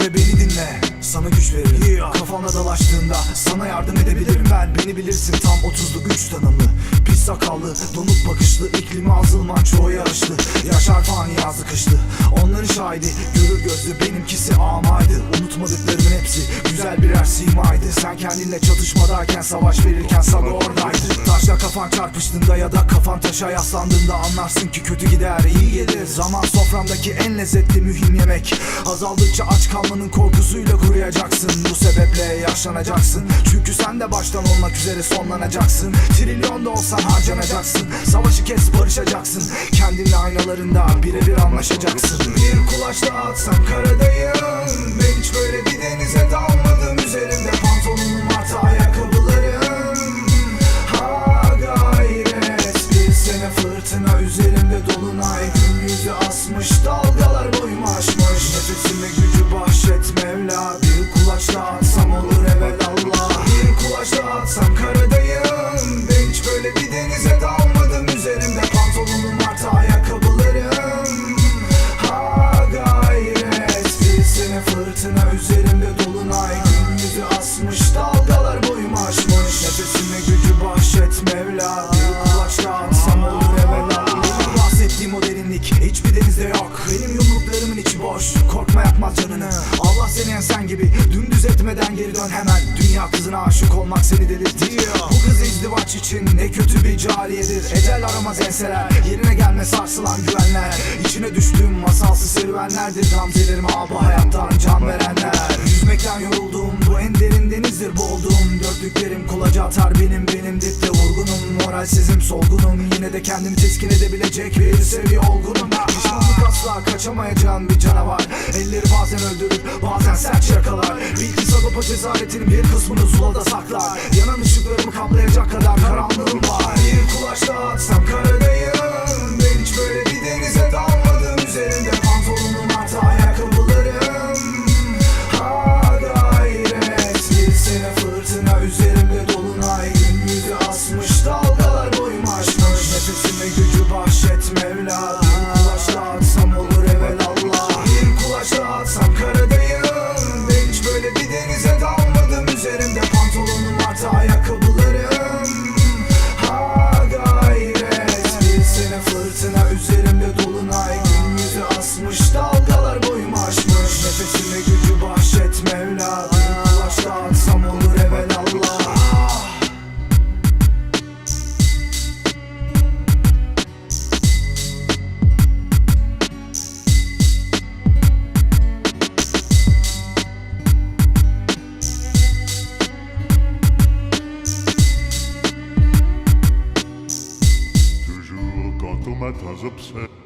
ve beni dinle. Sana yardım edebilirim. Ben Beni bilirsin tam 30'lu 3 tanımlı. Pis sakallı donuk bakışlı iklimi azılman çoğu yağışlı Yaşar fani yazdı kışlı. Onların şahidi görür gözlü benimkisi amaydı. Unutmadıklarımın hepsi güzel birer simaydı. Sen kendinle çatışmadayken savaş verirken saga oradaydı. Taşla kafan çarpıştığında ya da kafan taşa yaslandığında Anlarsın ki kötü gider iyi gelir. Zaman soframdaki en lezzetli mühim yemek. Azaldıkça aç kalmanın korkusuyla kuruyacaksın Bu sebeple yaşlanacaksın. Çünkü sen de baştan olmak üzere sonlanacaksın. Trilyon da olsan harcanacaksın. Savaşı kes barışacaksın. Kendinle aynalarında birebir anlaşacaksın. Bir kulaçla atsam karadayım. Ben hiç böyle bir denize dalmadım üzerimde dolunay Gün yüzü asmış dalgalar boyumu aşmış. Nefesime gücü bahşet Mevla Bir kulaçla denizde yok Benim yumruklarımın içi boş. Korkma yakmaz canını. Allah seni yensen gibi. Dümdüz etmeden geri dön hemen. Dünya kızına aşık olmak seni delirtiyor Bu kız izdivaç için ne kötü bir cariyedir. Ecel aramaz enseler. Yerine gelme sarsılan güvenler. İçine düştüğüm masalsı serüvenlerdir. Gamzelerim abi hayattan can verenler. Yüzmekten yoruldum. Bu en derin denizdir. Boğuldum. Dörtlüklerim kulaca atar benim benim dipte Moralsizim solgunum. Yine de kendimi teskin edebilecek bir seviye olgunum. Pişmanlık asla kaçamayacağım bir canavar. Elleri bazen öldürür bazen sert yakalar. Bil ki Sagopa cesaretinin bir kısmını zulada saklar. Yanan ışıklarımı kaplayacak kadar karanlığım var. Bir kulaçla atsam karadayım bahşet Mevla tomatoes upset.